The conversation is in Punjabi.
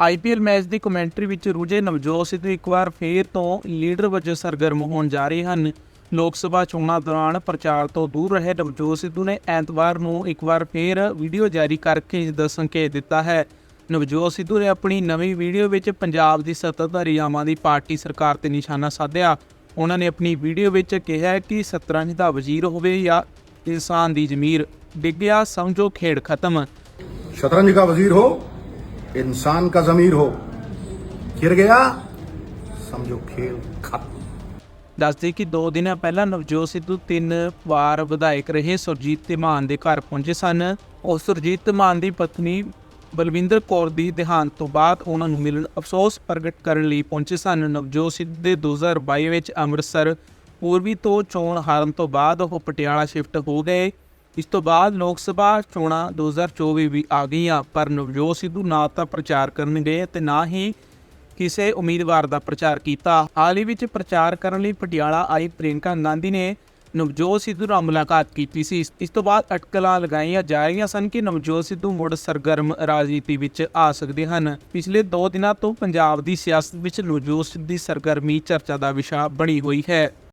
ਆਈਪੀਐਲ ਮੈਚ ਦੀ ਕਮੈਂਟਰੀ ਵਿੱਚ ਰੁਝੇ ਨਵਜੋਤ ਸਿੱਧੂ ਇੱਕ ਵਾਰ ਫੇਰ ਤੋਂ ਲੀਡਰ ਵਜੋਂ ਸਰਗਰਮ ਹੋਣ ਜਾ ਰਹੇ ਹਨ। ਲੋਕ ਸਭਾ ਚੋਣਾਂ ਦੌਰਾਨ ਪ੍ਰਚਾਰ ਤੋਂ ਦੂਰ ਰਹੇ ਨਵਜੋਤ ਸਿੱਧੂ ਨੇ ਐਤਵਾਰ ਨੂੰ ਇੱਕ ਵਾਰ ਫੇਰ ਵੀਡੀਓ ਜਾਰੀ ਕਰਕੇ ਇਸ ਦਾ ਸੰਕੇਤ ਦਿੱਤਾ ਹੈ। ਨਵਜੋਤ ਸਿੱਧੂ ਨੇ ਆਪਣੀ ਨਵੀਂ ਵੀਡੀਓ ਵਿੱਚ ਪੰਜਾਬ ਦੀ ਸੱਤਾਧਾਰੀ ਆਮ ਦੀ ਪਾਰਟੀ ਸਰਕਾਰ ਤੇ ਨਿਸ਼ਾਨਾ ਸਾਧਿਆ। ਉਹਨਾਂ ਨੇ ਆਪਣੀ ਵੀਡੀਓ ਵਿੱਚ ਕਿਹਾ ਕਿ ਸਤਰੰਜ ਦਾ ਵਜ਼ੀਰ ਹੋਵੇ ਜਾਂ ਇਨਸਾਨ ਦੀ ਜ਼ਮੀਰ, ਡਿੱਗਿਆ ਸਮਝੋ ਖੇਡ ਖਤਮ। ਸ਼ਤਰੰਜ ਦਾ ਵਜ਼ੀਰ ਹੋ इंसान का जमीर हो गिर गया समझो खेल खत्म ਦੱਸਦੇ ਕਿ 2 ਦਿਨਾਂ ਪਹਿਲਾਂ ਨਵਜੋਤ ਸਿੱਧੂ ਤਿੰਨ ਵਾਰ ਵਿਧਾਇਕ ਰਹੇ ਸੁਰਜੀਤ ਧਮਾਨ ਦੇ ਘਰ ਪਹੁੰਚੇ ਸਨ ਉਹ ਸੁਰਜੀਤ ਧਮਾਨ ਦੀ ਪਤਨੀ ਬਲਵਿੰਦਰ ਕੌਰ ਦੀ ਦੇਹਾਂਤ ਤੋਂ ਬਾਅਦ ਉਹਨਾਂ ਨੂੰ ਮਿਲਣ ਅਫਸੋਸ ਪ੍ਰਗਟ ਕਰਨ ਲਈ ਪਹੁੰਚੇ ਸਨ ਨਵਜੋਤ ਸਿੱਧੂ ਦੇ 2022 ਵਿੱਚ ਅੰਮ੍ਰਿਤਸਰ ਪੂਰਬੀ ਤੋਂ ਚੋਣ ਹਾਰਨ ਤੋਂ ਬਾਅਦ ਉਹ ਪਟਿਆਲਾ ਸ਼ਿਫਟ ਹੋ ਗਏ ਇਸ ਤੋਂ ਬਾਅਦ ਲੋਕ ਸਭਾ ਚੋਣਾਂ 2024 ਵੀ ਆ ਗਈਆਂ, ਪਰ ਨਵਜੋਤ ਸਿੱਧੂ ਨਾ ਤਾਂ ਪ੍ਰਚਾਰ ਕਰਨ ਗਏ ਤੇ ਨਾ ਹੀ ਕਿਸੇ ਉਮੀਦਵਾਰ ਦਾ ਪ੍ਰਚਾਰ ਕੀਤਾ। ਹਾਲ ਹੀ ਵਿੱਚ ਪ੍ਰਚਾਰ ਕਰਨ ਲਈ ਪਟਿਆਲਾ ਆਈ ਪ੍ਰਿਯੰਕਾ ਗਾਂਧੀ ਨੇ ਨਵਜੋਤ ਸਿੱਧੂ ਨਾਲ ਮੁਲਾਕਾਤ ਕੀਤੀ ਸੀ। ਇਸ ਤੋਂ ਬਾਅਦ ਅਟਕਲਾਂ ਲਗਾਈਆਂ ਜਾ ਰਹੀਆਂ ਸਨ ਕਿ ਨਵਜੋਤ ਸਿੱਧੂ ਮੁੜ ਸਰਗਰਮ ਰਾਜਨੀਤੀ ਵਿੱਚ ਆ ਸਕਦੇ ਹਨ। ਪਿਛਲੇ 2 ਦਿਨਾਂ ਤੋਂ ਪੰਜਾਬ ਦੀ ਸਿਆਸਤ ਵਿੱਚ ਨਵਜੋਤ ਸਿੱਧੂ ਦੀ ਸਰਗਰਮੀ ਚਰਚਾ ਦਾ ਵਿਸ਼ਾ ਬਣੀ ਹੋਈ ਹੈ।